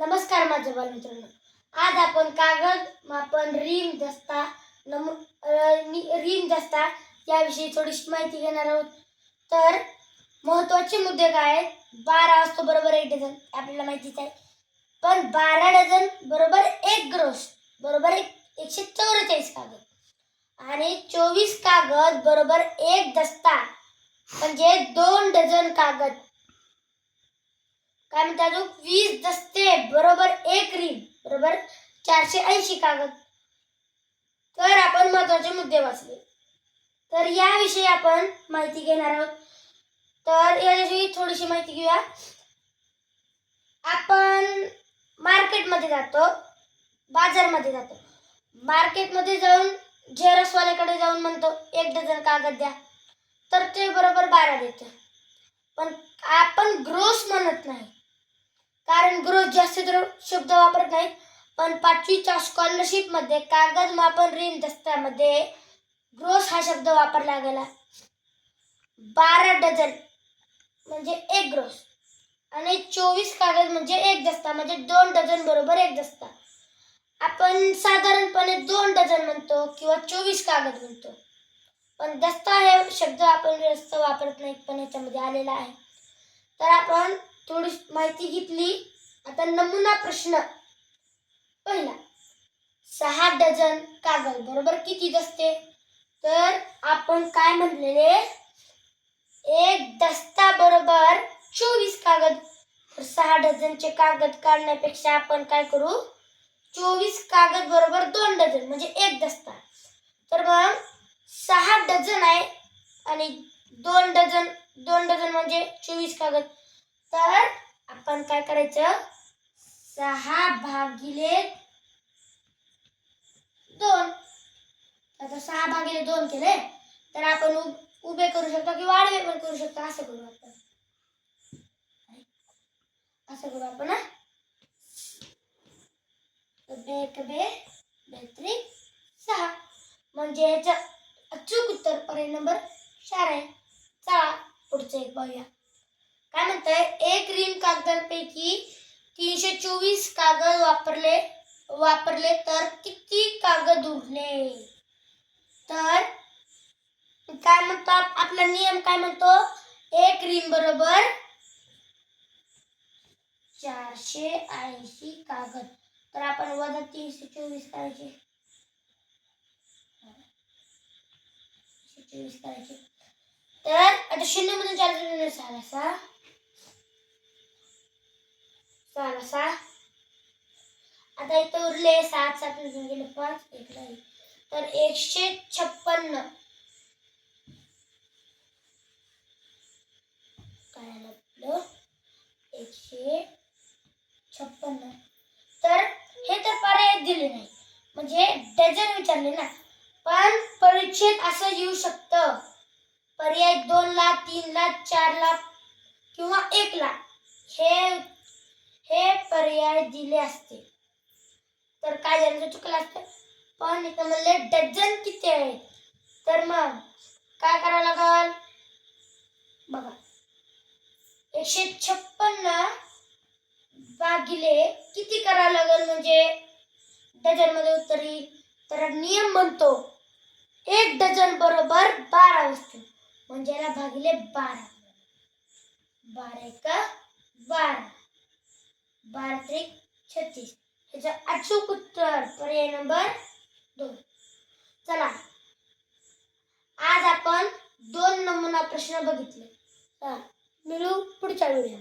नमस्कार माझ्या बालमित्रांनो. आज आपण कागद मापन रीम दस्ता नम नि- रीम दस्ता याविषयी थोडीशी माहिती घेणार आहोत. तर महत्त्वाचे मुद्दे काय आहेत? बारा असतो बरोबर एक डझन आपल्याला माहितीच आहे. पण बारा डझन बरोबर एक ग्रोस बरोबर एक एकशे चौवेचाळीस कागद. आणि चोवीस कागद बरोबर एक दस्ता म्हणजे दोन डझन कागद. काय म्हणतात अजून? वीस दस्ते बरोबर एक रीम बरोबर? चारशे ऐंशी कागद. तर आपण महत्त्वाचे मुद्दे वाचले. तर याविषयी आपण माहिती घेणार आहोत. तर याविषयी थोडीशी माहिती घेऊया. आपण मार्केटमध्ये जातो बाजारमध्ये जातो. मार्केटमध्ये जाऊन झेरॉक्सवाल्याकडे जाऊन म्हणतो एक डझन कागद द्या. तर ते बरोबर बारा देतं पण आपण ग्रोस म्हणत नाही. कारण ग्रोस जास्त तर शब्द वापरत नाहीत पण पाचवीच्या स्कॉलरशिपमध्ये कागद मापन रीम दस्त्यामध्ये ग्रोस हा शब्द वापरला गेला. बारा डझन म्हणजे एक ग्रोस आणि चोवीस कागद म्हणजे एक दस्ता म्हणजे दोन डझन बरोबर एक दस्ता. आपण साधारणपणे दोन डझन म्हणतो किंवा चोवीस कागद म्हणतो. पण दस्ता हे शब्द आपण जास्त वापरत नाहीत पण याच्यामध्ये आलेला आहे. तर आपण थोडी माहिती घेतली. आता नमुना प्रश्न. पहिला सहा डझन कागद बरोबर किती दसते? तर आपण काय म्हणलेले? एक दस्ता बरोबर चोवीस कागद. तर सहा डझनचे कागद काढण्यापेक्षा आपण काय करू? चोवीस कागद बरोबर दोन डझन म्हणजे एक दस्ता. तर मग सहा डझन आहे आणि दोन डझन दोन डझन म्हणजे चोवीस कागद. तर आपण काय करायचं? सहा भागिले दोन. आता सहा भागिले दोन केले तर आपण उभे करू शकतो किंवा आडवे पण करू शकतो असं करू आपण. असं करू आपण बे एक बे बेत्री सहा. म्हणजे याच्या अचूक उत्तर पर्याय नंबर चार आहे. चला पुढचं एक पाहूया काय म्हणताय? एक रिम कागदांपैकी तीनशे चोवीस कागद वापरले वापरले तर किती कागद उरले? तर काय म्हणतो आपला नियम काय म्हणतो? एक रिम बरोबर चारशे ऐंशी कागद. तर आपण वजा तीनशे चोवीस करायचे. चोवीस करायचे. तर आता शून्य मधून चार सहा सहा. सात आता इथं उरले सात सात निघून गेले पाच एक तर एकशे छप्पन्न. काय आपलं? एकशे छप्पन्न. तर हे तर पर्याय दिले नाही. म्हणजे डझन विचारले ना. पण परीक्षेत असं येऊ शकतं. पर्याय दोन लाख तीन लाख चार लाख किंवा एक लाख. हे हे पर्याय दिले असते. तर काय झालं? चुकलं असतं. पण इथं म्हणले डझन किती आहेत? तर मग काय करावं लागल? बघा. एकशे छप्पन्न भागिले किती करावं लागेल म्हणजे? डझनमध्ये उत्तर. येईल तर नियम म्हणतो एक डझन बरोबर बारा वस्तू. म्हणजे याला भागिले बारा. बारा का बारा. बारा त्रिक छत्तीस. ह्याचं अचूक उत्तर पर्याय नंबर दोन. चला. आज आपण दोन नमुना प्रश्न बघितले. मिळू पुढच्या व्हिडिओ